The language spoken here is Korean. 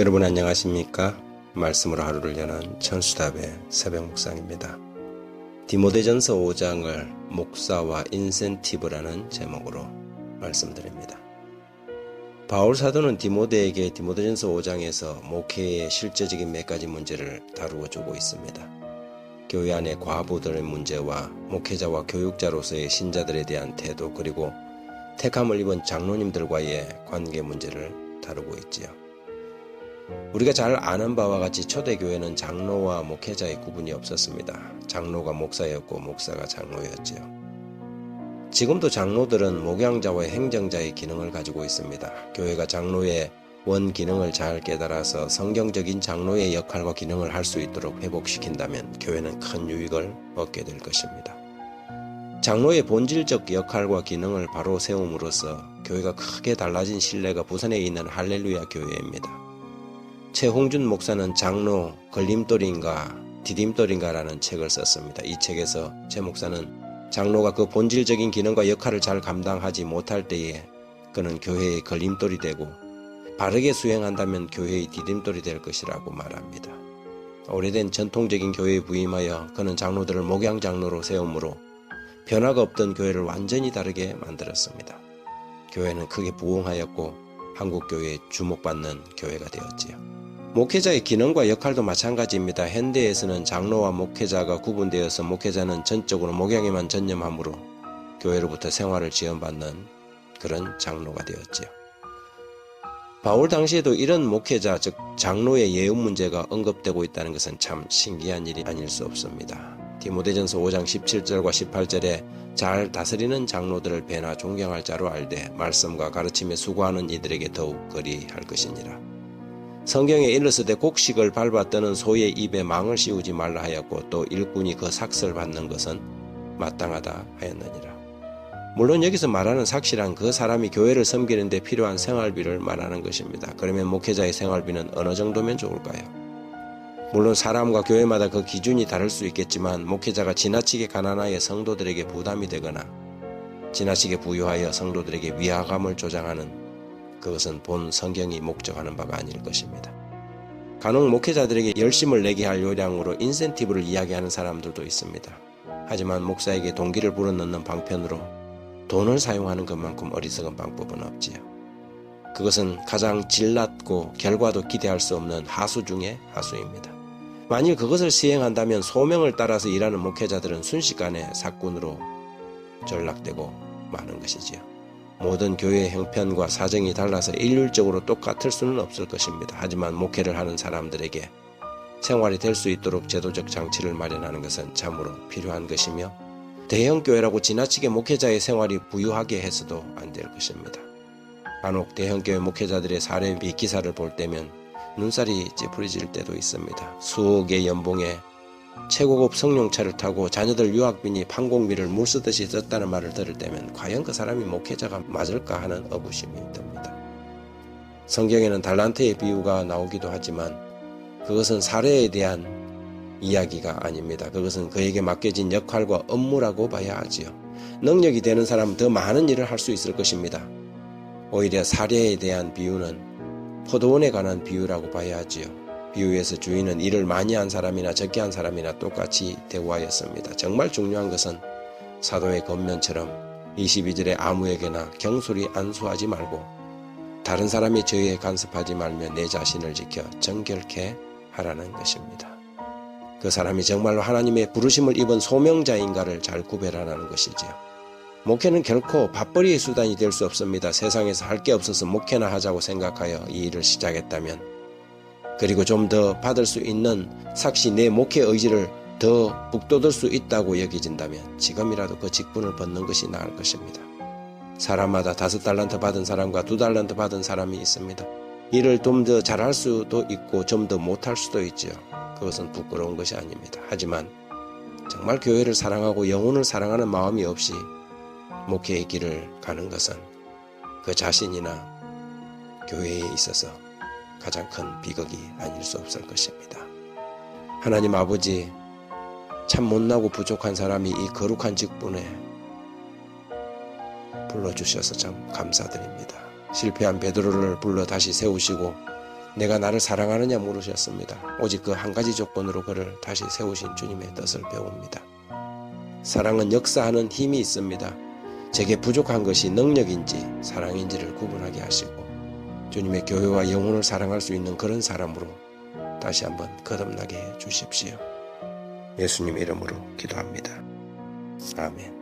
여러분 안녕하십니까? 말씀으로 하루를 여는 천수답의 새벽 묵상입니다. 디모데전서 5장을 목사와 인센티브라는 제목으로 말씀드립니다. 바울 사도는 디모데에게 디모데전서 5장에서 목회의 실제적인 몇 가지 문제를 다루어 주고 있습니다. 교회 안의 과부들의 문제와 목회자와 교육자로서의 신자들에 대한 태도 그리고 택함을 입은 장로님들과의 관계 문제를 다루고 있지요. 우리가 잘 아는 바와 같이 초대교회는 장로와 목회자의 구분이 없었습니다. 장로가 목사였고 목사가 장로였지요. 지금도 장로들은 목양자와 행정자의 기능을 가지고 있습니다. 교회가 장로의 원 기능을 잘 깨달아서 성경적인 장로의 역할과 기능을 할 수 있도록 회복시킨다면 교회는 큰 유익을 얻게 될 것입니다. 장로의 본질적 역할과 기능을 바로 세움으로써 교회가 크게 달라진 신뢰가 부산에 있는 할렐루야 교회입니다. 최홍준 목사는 장로 걸림돌인가 디딤돌인가라는 책을 썼습니다. 이 책에서 최 목사는 장로가 그 본질적인 기능과 역할을 잘 감당하지 못할 때에 그는 교회의 걸림돌이 되고 바르게 수행한다면 교회의 디딤돌이 될 것이라고 말합니다. 오래된 전통적인 교회에 부임하여 그는 장로들을 목양 장로로 세움으로 변화가 없던 교회를 완전히 다르게 만들었습니다. 교회는 크게 부흥하였고 한국 교회에 주목받는 교회가 되었지요. 목회자의 기능과 역할도 마찬가지입니다. 현대에서는 장로와 목회자가 구분되어서 목회자는 전적으로 목양에만 전념하므로 교회로부터 생활을 지원받는 그런 장로가 되었지요. 바울 당시에도 이런 목회자 즉 장로의 예우 문제가 언급되고 있다는 것은 참 신기한 일이 아닐 수 없습니다. 디모데전서 5장 17절과 18절에 잘 다스리는 장로들을 배나 존경할 자로 알되 말씀과 가르침에 수고하는 이들에게 더욱 거리할 것이니라. 성경에 일렀을때 곡식을 밟아 뜨는 소의 입에 망을 씌우지 말라 하였고 또 일꾼이 그 삭슬 받는 것은 마땅하다 하였느니라. 물론 여기서 말하는 삭시란 그 사람이 교회를 섬기는데 필요한 생활비를 말하는 것입니다. 그러면 목회자의 생활비는 어느 정도면 좋을까요? 물론 사람과 교회마다 그 기준이 다를 수 있겠지만 목회자가 지나치게 가난하여 성도들에게 부담이 되거나 지나치게 부유하여 성도들에게 위화감을 조장하는 그것은 본 성경이 목적하는 바가 아닐 것입니다. 간혹 목회자들에게 열심을 내게 할 요량으로 인센티브를 이야기하는 사람들도 있습니다. 하지만 목사에게 동기를 불어넣는 방편으로 돈을 사용하는 것만큼 어리석은 방법은 없지요. 그것은 가장 질낮고 결과도 기대할 수 없는 하수 중의 하수입니다. 만일 그것을 시행한다면 소명을 따라서 일하는 목회자들은 순식간에 사건으로 전락되고 마는 것이지요. 모든 교회의 형편과 사정이 달라서 일률적으로 똑같을 수는 없을 것입니다. 하지만 목회를 하는 사람들에게 생활이 될 수 있도록 제도적 장치를 마련하는 것은 참으로 필요한 것이며 대형 교회라고 지나치게 목회자의 생활이 부유하게 해서도 안 될 것입니다. 간혹 대형 교회 목회자들의 사례비 기사를 볼 때면 눈살이 찌푸려질 때도 있습니다. 수억의 연봉에 최고급 성룡차를 타고 자녀들 유학비니 판공비를 물쓰듯이 썼다는 말을 들을 때면 과연 그 사람이 목회자가 맞을까 하는 의구심이 듭니다. 성경에는 달란트의 비유가 나오기도 하지만 그것은 사례에 대한 이야기가 아닙니다. 그것은 그에게 맡겨진 역할과 업무라고 봐야 하지요. 능력이 되는 사람은 더 많은 일을 할 수 있을 것입니다. 오히려 사례에 대한 비유는 포도원에 관한 비유라고 봐야 하지요. 비유에서 주인은 일을 많이 한 사람이나 적게 한 사람이나 똑같이 대우하였습니다. 정말 중요한 것은 사도의 겉면처럼 22절에 아무에게나 경솔히 안수하지 말고 다른 사람이 저희에 간섭하지 말며 내 자신을 지켜 정결케 하라는 것입니다. 그 사람이 정말로 하나님의 부르심을 입은 소명자인가를 잘 구별하라는 것이지요. 목회는 결코 밥벌이의 수단이 될 수 없습니다. 세상에서 할 게 없어서 목회나 하자고 생각하여 이 일을 시작했다면 그리고 좀 더 받을 수 있는 삭시 내 목회 의지를 더 북돋을 수 있다고 여겨진다면 지금이라도 그 직분을 벗는 것이 나을 것입니다. 사람마다 다섯 달란트 받은 사람과 두 달란트 받은 사람이 있습니다. 일을 좀 더 잘할 수도 있고 좀 더 못할 수도 있죠. 그것은 부끄러운 것이 아닙니다. 하지만 정말 교회를 사랑하고 영혼을 사랑하는 마음이 없이 목회의 길을 가는 것은 그 자신이나 교회에 있어서 가장 큰 비극이 아닐 수 없을 것입니다. 하나님 아버지, 참 못나고 부족한 사람이 이 거룩한 직분에 불러주셔서 참 감사드립니다. 실패한 베드로를 불러 다시 세우시고 내가 나를 사랑하느냐 물으셨습니다. 오직 그 한 가지 조건으로 그를 다시 세우신 주님의 뜻을 배웁니다. 사랑은 역사하는 힘이 있습니다. 제게 부족한 것이 능력인지 사랑인지를 구분하게 하시고 주님의 교회와 영혼을 사랑할 수 있는 그런 사람으로 다시 한번 거듭나게 해 주십시오. 예수님 이름으로 기도합니다. 아멘.